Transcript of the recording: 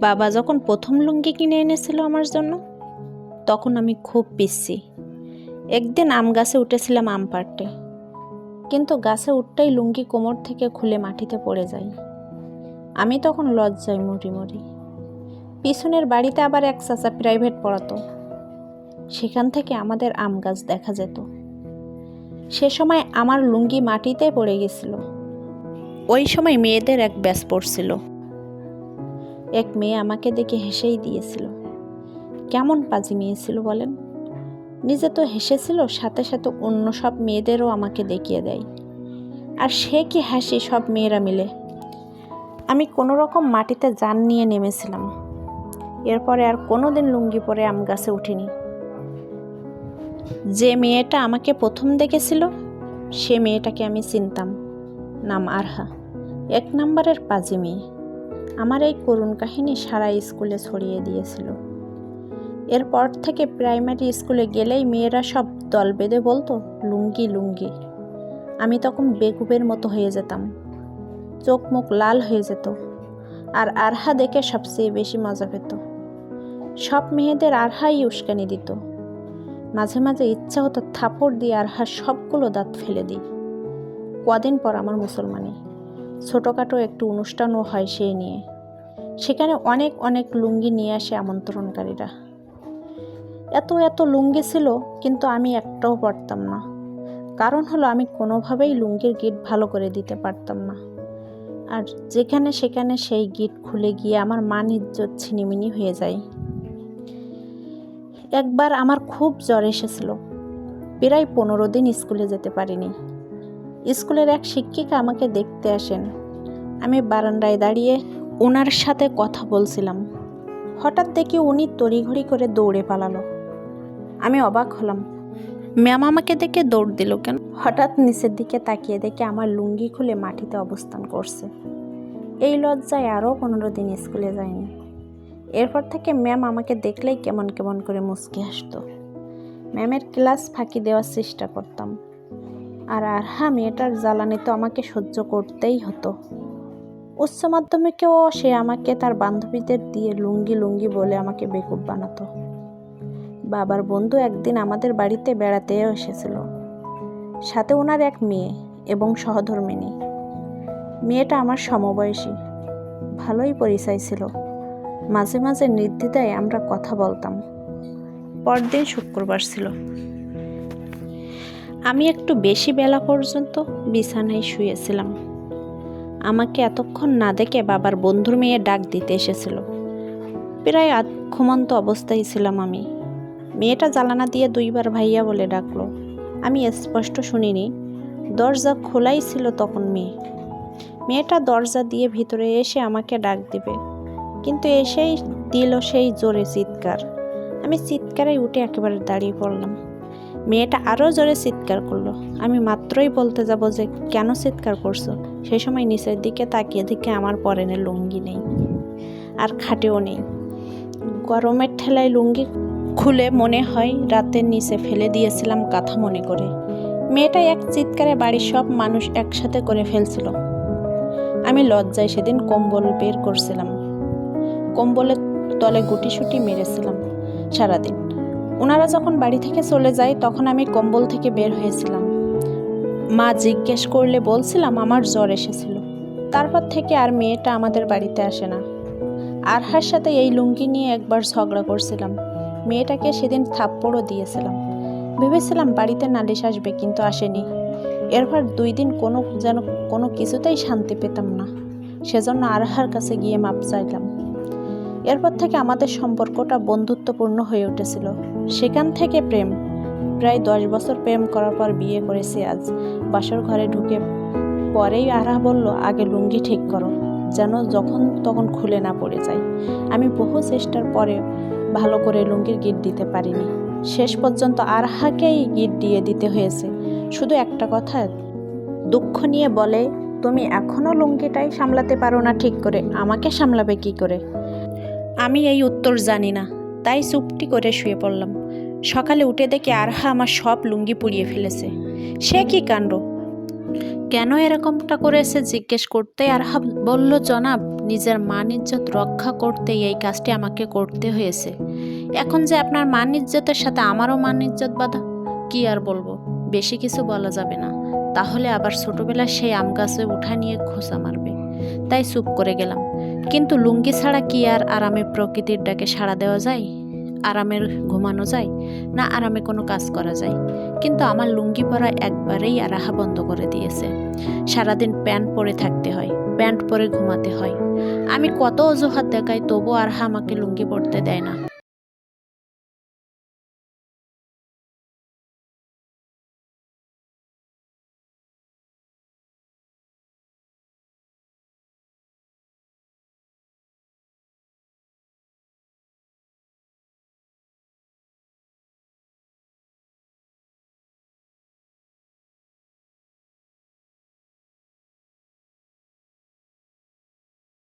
বাবা যখন প্রথম লুঙ্গি কিনে এনেছিল আমার জন্য, তখন আমি খুব পিসি। একদিন আম গাছে উঠেছিলাম আম পাড়তে। কিন্তু গাছে উঠতেই লুঙ্গি কোমর থেকে খুলে মাটিতে পড়ে যায়। আমি তখন লজ্জায় মরি মরি। পিছনের বাড়িতে আবার এক চাচা প্রাইভেট পড়াতো। সেখান থেকে আমাদের আম গাছ দেখা যেত। সে সময় আমার লুঙ্গি মাটিতে পড়ে গেছিল। ওই সময় মেয়েদের এক ব্যাস পড়ছিল। এক মেয়ে আমাকে দেখে হেসেই দিয়েছিল। কেমন পাজি মেয়ে ছিল বলেন? নিজে তো হেসেছিল, সাথে সাথে অন্য সব মেয়েদেরও আমাকে দেখিয়ে দেয়। আর সে কি হাসি সব মেয়েরা মিলে? আমি কোনো রকম মাটিতে যান নিয়ে নেমেছিলাম। এরপরে আর কোনো দিন লুঙ্গি পরে আম গাছে উঠিনি। যে মেয়েটা আমাকে প্রথম দেখেছিল, সে মেয়েটাকে আমি চিনতাম। নাম আরহা। এক নম্বরের পাজি মেয়ে। আমার এই করুণ কাহিনী সারা স্কুলে ছড়িয়ে দিয়েছিল। এরপর থেকে প্রাইমারি স্কুলে গেলেই মেয়েরা সব দল বেঁধে বলতো, লুঙ্গি লুঙ্গি। আমি তখন বেকুবের মতো হয়ে যেতাম। চোখ মুখ লাল হয়ে যেত আর আরহা দেখে সবচেয়ে বেশি মজা পেত। সব মেয়েদের আরহাই উস্কানি দিত। মাঝে মাঝে ইচ্ছা হতো থাপড় দিয়ে আরহার সবগুলো দাঁত ফেলে দিই। কদিন পর আমার মুসলমানি। ছোটোখাটো একটু অনুষ্ঠানও হয় সেই নিয়ে। সেখানে অনেক অনেক লুঙ্গি নিয়ে আসে আমন্ত্রণকারীরা। এত এত লুঙ্গি ছিল, কিন্তু আমি একটাও পরতাম না। কারণ হলো, আমি কোনোভাবেই লুঙ্গির গিট ভালো করে দিতে পারতাম না। আর যেখানে সেখানে সেই গিট খুলে গিয়ে আমার মান ইজ্জত ছিনিমিনি হয়ে যায়। একবার আমার খুব জ্বর এসেছিল। প্রায় পনেরো দিন স্কুলে যেতে পারিনি। স্কুলের এক শিক্ষিকা আমাকে দেখতে আসেন। আমি বারান্দায় দাঁড়িয়ে ওনার সাথে কথা বলছিলাম। হঠাৎ দেখি উনি তড়িঘড়ি করে দৌড়ে পালালো। আমি অবাক হলাম। ম্যাম আমাকে দেখে দৌড় দিল কেন? হঠাৎ নিচের দিকে তাকিয়ে দেখে আমার লুঙ্গি খুলে মাটিতে অবস্থান করছে। এই লজ্জায় আরও পনেরো দিন স্কুলে যায়নি। এরপর থেকে ম্যাম আমাকে দেখলেই কেমন কেমন করে মুচকি আসতো ম্যামের ক্লাস ফাঁকি দেওয়ার চেষ্টা করতাম। আর আরহা মেয়েটার জ্বালানি তো আমাকে সহ্য করতেই হতো। উচ্চ মাধ্যমিকেও সে আমাকে তার বান্ধবীদের দিয়ে লুঙ্গি লুঙ্গি বলে আমাকে বেকুব বানাতো। বাবার বন্ধু একদিন আমাদের বাড়িতে বেড়াতেও এসেছিল। সাথে ওনার এক মেয়ে এবং সহধর্মিনী। মেয়েটা আমার সমবয়সী। ভালোই পরিচয় ছিল। মাঝে মাঝে নির্দ্বিধায় আমরা কথা বলতাম। পরদিন শুক্রবার ছিল। আমি একটু বেশি বেলা পর্যন্ত বিছানায় শুয়েছিলাম। আমাকে এতক্ষণ না দেখে বাবার বন্ধুর মেয়ে ডাক দিতে এসেছিল। প্রায় আধ ঘুমন্ত অবস্থায় ছিলাম আমি। মেয়েটা জ্বালানা দিয়ে দুইবার ভাইয়া বলে ডাকলো। আমি স্পষ্ট শুনিনি। দরজা খোলাই ছিল তখন মেয়ে। মেয়েটা দরজা দিয়ে ভিতরে এসে আমাকে ডাক দিবে। কিন্তু এসেই দিল সেই জোরে চিৎকার। আমি চিৎকারে উঠে একেবারে দাঁড়িয়ে পড়লাম। মেয়েটা আরও জোরে চিৎকার করল। আমি মাত্রই বলতে যাব যে, কেন চিৎকার করছ? সেই সময় নিচের দিকে তাকিয়ে দিকে আমার পরেনে লুঙ্গি নেই। আর খাটেও নেই। গরমের ঠেলায় লুঙ্গি খুলে মনে হয় রাতের নিচে ফেলে দিয়েছিলাম কাঁথা মনে করে। মেয়েটা এক চিৎকারে বাড়ির সব মানুষ একসাথে করে ফেলছিল। আমি লজ্জায় সেদিন কম্বল বের করছিলাম। কম্বলের তলে গুটিসুটি মেরেছিলাম সারাদিন। ওনারা যখন বাড়ি থেকে চলে যায়, তখন আমি কম্বল থেকে বের হয়েছিলাম। মা জিজ্ঞেস করলে বলছিলাম, আমার জ্বর এসেছিল। তারপর থেকে আর মেয়েটা আমাদের বাড়িতে আসে না। আরহার সাথে এই লুঙ্গি নিয়ে একবার ঝগড়া করছিলাম। মেয়েটাকে সেদিন থাপ্পড়ও দিয়েছিলাম। ভেবেছিলাম বাড়িতে নালিশ আসবে, কিন্তু আসেনি। এরপর দুই দিন কোনো যেন কোনো কিছুতেই শান্তি পেতাম না। সেজন্য আরহার কাছে গিয়ে মাপ চাইলাম। এরপর থেকে আমাদের সম্পর্কটা বন্ধুত্বপূর্ণ হয়ে উঠেছিল। সেখান থেকে প্রেম। প্রায় দশ বছর প্রেম করার পর বিয়ে করেছি আজ। বাসর ঘরে ঢুকে পরেই আরহা বলল, আগে লুঙ্গি ঠিক করো, যেন যখন তখন খুলে না পড়ে যায়। আমি বহু চেষ্টার পরে ভালো করে লুঙ্গির গিট দিতে পারিনি। শেষ পর্যন্ত আরহাকেই গিট দিয়ে দিতে হয়েছে। শুধু একটা কথা, দুঃখ নিয়ে বলে, তুমি এখনও লুঙ্গিটাই সামলাতে পারো না ঠিক করে, আমাকে সামলাবে কি করে? আমি এই উত্তর জানি না, তাই চুপটি করে শুয়ে পড়লাম। সকালে উঠে দেখে আরহা আমার সব লুঙ্গি পুড়িয়ে ফেলেছে। সে কি কাণ্ড? কেন এরকমটা করেছে জিজ্ঞেস করতে আরহা বলল, জনাব, নিজের মান ইজ্জত রক্ষা করতে এই কাজটি আমাকে করতে হয়েছে। এখন যে আপনার মান ইজ্জতের সাথে আমারও মান ইজ্জত বাধা, কি আর বলব? বেশি কিছু বলা যাবে না। তাহলে আবার ছোটবেলায় সেই আম গাছে উঠা নিয়ে খোঁচা মারবে। তাই চুপ করে গেলাম। কিন্তু লুঙ্গি ছাড়া কি আর আরামে প্রকৃতির ডাকে সাড়া দেওয়া যায়? আরামের ঘুমানো যায়? না আরামে কোনো কাজ করা যায়? কিন্তু আমার লুঙ্গি পরা একবারেই আরাহা বন্ধ করে দিয়েছে। সারাদিন প্যান্ট পরে থাকতে হয়, প্যান্ট পরে ঘুমাতে হয়। আমি কত অজুহাত দেখাই তবু আরহা আমাকে লুঙ্গি পরতে দেয় না।